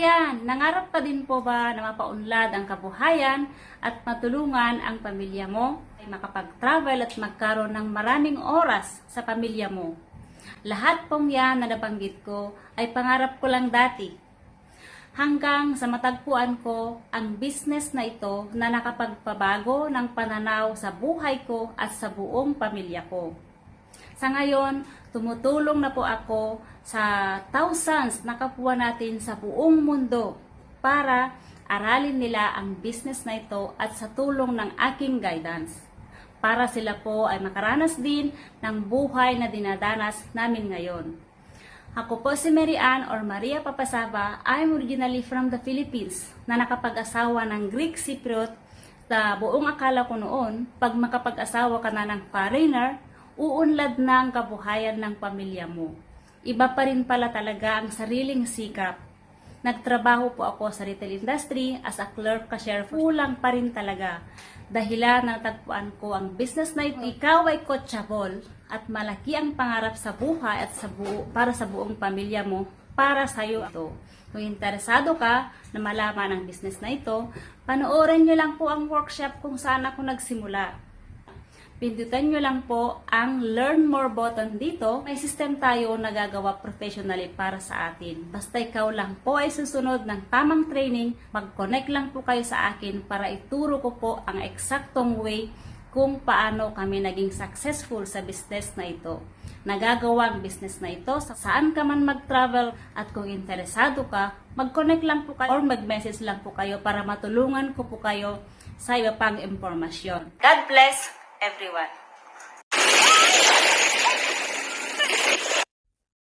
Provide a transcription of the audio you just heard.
kababayan, nangarap ka din po ba na mapaunlad ang kabuhayan at matulungan ang pamilya mo ay makapag-travel at magkaroon ng maraming oras sa pamilya mo? Lahat pong yan na nabanggit ko ay pangarap ko lang dati. Hanggang sa matagpuan ko ang business na ito na nakapagpabago ng pananaw sa buhay ko at sa buong pamilya ko. Sa ngayon, tumutulong na po ako sa thousands na kapwa natin sa buong mundo para aralin nila ang business na ito at sa tulong ng aking guidance. Para sila po ay makaranas din ng buhay na dinadanas namin ngayon. Ako po si Mary Ann or Maria Papasaba. I'm originally from the Philippines na nakapag-asawa ng Greek Cypriot na buong akala ko noon, pag makapag-asawa ka na ng foreigner, uunlad na ang kabuhayan ng pamilya mo. Iba pa rin pala talaga ang sariling sikap. Nagtrabaho po ako sa retail industry as a clerk cashier. Kulang pa rin talaga. Dahilan ng tagpuan ko ang business na ito, ikaw ay coachable at malaki ang pangarap sa buhay at sa buo, para sa buong pamilya mo, para sa iyo ito. Kung interesado ka na malaman ang business na ito, panoorin nyo lang po ang workshop kung saan ako nagsimula. Pindutan nyo lang po ang Learn More button dito. May system tayo na gagawa professionally para sa atin. Basta ikaw lang po ay susunod ng tamang training, mag-connect lang po kayo sa akin para ituro ko po ang eksaktong way kung paano kami naging successful sa business na ito. Nagagawa ang business na ito sa saan ka man mag-travel at kung interesado ka, mag-connect lang po kayo or mag-message lang po kayo para matulungan ko po kayo sa iba pang impormasyon. God bless everyone.